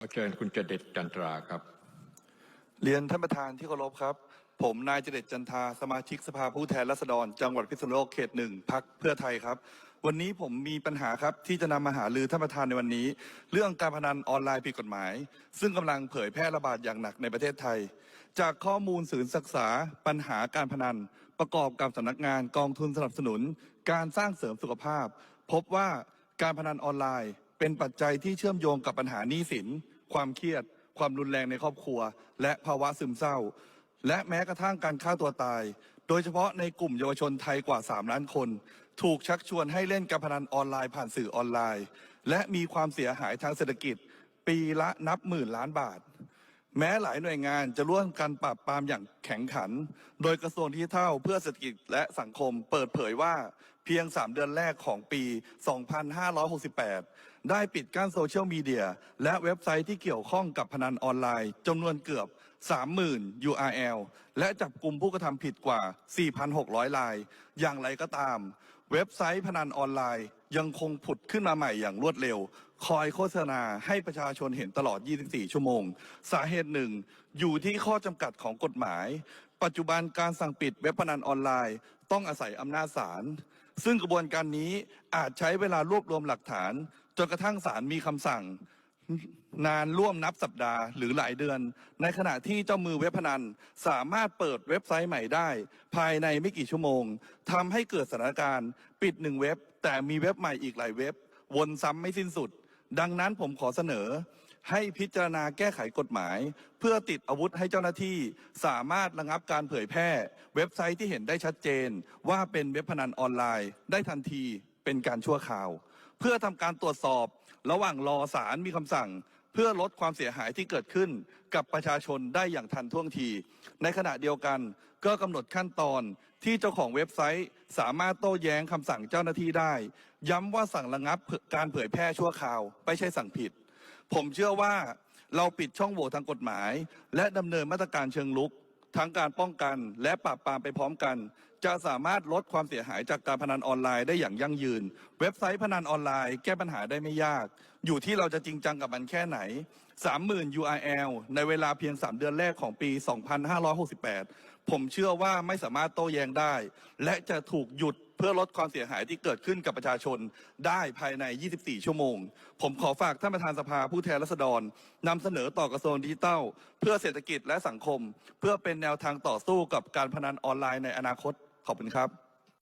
ขอเชิญคุณเจเด็ดจันทราครับ เรียนท่านประธานที่เคารพครับ ผมนายเจเดตจันทาสมาชิกสภาผู้แทนราษฎร จังหวัดพิษณุโลกเขตหนึ่งพักเพื่อไทยครับ วันนี้ผมมีปัญหาครับที่จะนำมาหาลือท่านประธานในวันนี้ เรื่องการพนันออนไลน์ผิดกฎหมาย ซึ่งกำลังเผยแพร่ระบาดอย่างหนักในประเทศไทย จากข้อมูลศูนย์ศึกษาปัญหาการพนัน ประกอบกับสำนักงานกองทุนสนับสนุน การสร้างเสริมสุขภาพ พบว่าการพนันออนไลน์ เป็นปัจจัยที่เชื่อมโยงกับปัญหาหนี้สิน ความเครียด ความรุนแรงในครอบครัว และภาวะซึมเศร้า และแม้กระทั่งการฆ่าตัวตาย โดยเฉพาะในกลุ่มเยาวชนไทยกว่า 3 ล้านคน ถูกชักชวนให้เล่นการพนันออนไลน์ผ่านสื่อออนไลน์ และมีความเสียหายทางเศรษฐกิจ ปีละนับหมื่นล้านบาท แม้หลายหน่วยงานจะร่วมกันปราบปรามอย่างแข็งขัน โดยกระทรวงดิจิทัลเพื่อเศรษฐกิจและสังคมเปิดเผยว่าเพียง 3 เดือนแรกของปี 2568 ได้ปิดกั้นโซเชียลมีเดียและเว็บไซต์ที่เกี่ยวข้องกับพนันออนไลน์จำนวนเกือบ 30,000 URL และจับกลุ่มผู้กระทำผิดกว่า 4,600 ราย อย่างไรก็ตาม เว็บไซต์พนันออนไลน์ยังคงผุดขึ้นมาใหม่อย่างรวดเร็ว คอยโฆษณาให้ประชาชนเห็นตลอด 24 ชั่วโมง สาเหตุหนึ่ง อยู่ที่ข้อจำกัดของกฎหมาย ปัจจุบันการสั่งปิดเว็บพนันออนไลน์ ต้องอาศัยอำนาจศาลซึ่งกระบวนการนี้อาจใช้เวลารวบรวมหลักฐาน จนกระทั่งศาลมีคำสั่งนานร่วมนับสัปดาห์หรือหลายเดือน ในขณะที่เจ้ามือเว็บพนันสามารถเปิดเว็บไซต์ใหม่ได้ ภายในไม่กี่ชั่วโมงทำให้เกิดสถานการณ์ ปิดหนึ่งเว็บ แต่มีเว็บใหม่อีกหลายเว็บ วนซ้ำไม่สิ้นสุด ดังนั้นผมขอเสนอ ให้พิจารณาแก้ไขกฎหมาย เพื่อติดอาวุธให้เจ้าหน้าที่ สามารถระงับการเผยแพร่ เว็บไซต์ที่เห็นได้ชัดเจน ว่าเป็นเว็บพนันออนไลน์ ได้ทันทีเป็นการชั่วคราว เพื่อทำการตรวจสอบ ระหว่างรอศาลมีคำสั่ง เพื่อลดความเสียหายที่เกิดขึ้นกับประชาชนได้อย่างทันท่วงที ในขณะเดียวกัน ก็กำหนดขั้นตอนที่เจ้าของเว็บไซต์ สามารถโต้แย้งคำสั่งเจ้าหน้าที่ได้ ย้ำว่าสั่งระงับการเผยแพร่ชั่วคราวไม่ใช่สั่งผิด ผมเชื่อว่าเราปิดช่องโหว่ทางกฎหมาย และดำเนินมาตรการเชิงลุก ทั้งการป้องกันและปราบปรามไปพร้อมกัน จะสามารถลดความเสียหายจากการพนันออนไลน์ได้อย่างยั่งยืน เว็บไซต์พนันออนไลน์แก้ปัญหาได้ไม่ยาก อยู่ที่เราจะจริงจังกับมันแค่ไหน 30,000 URL ในเวลาเพียง 3 เดือนแรกของปี 2568 ผมเชื่อว่าไม่สามารถโต้แย้งได้ และจะถูกหยุดเพื่อลดความเสียหายที่เกิดขึ้นกับประชาชนได้ภายใน 24 ชั่วโมง ผมขอฝากท่านประธานสภาผู้แทนราษฎรนำเสนอต่อกระทรวงดิจิทัล เพื่อเศรษฐกิจและสังคม เพื่อเป็นแนวทางต่อสู้กับการพนันออนไลน์ในอนาคต ขอบคุณครับ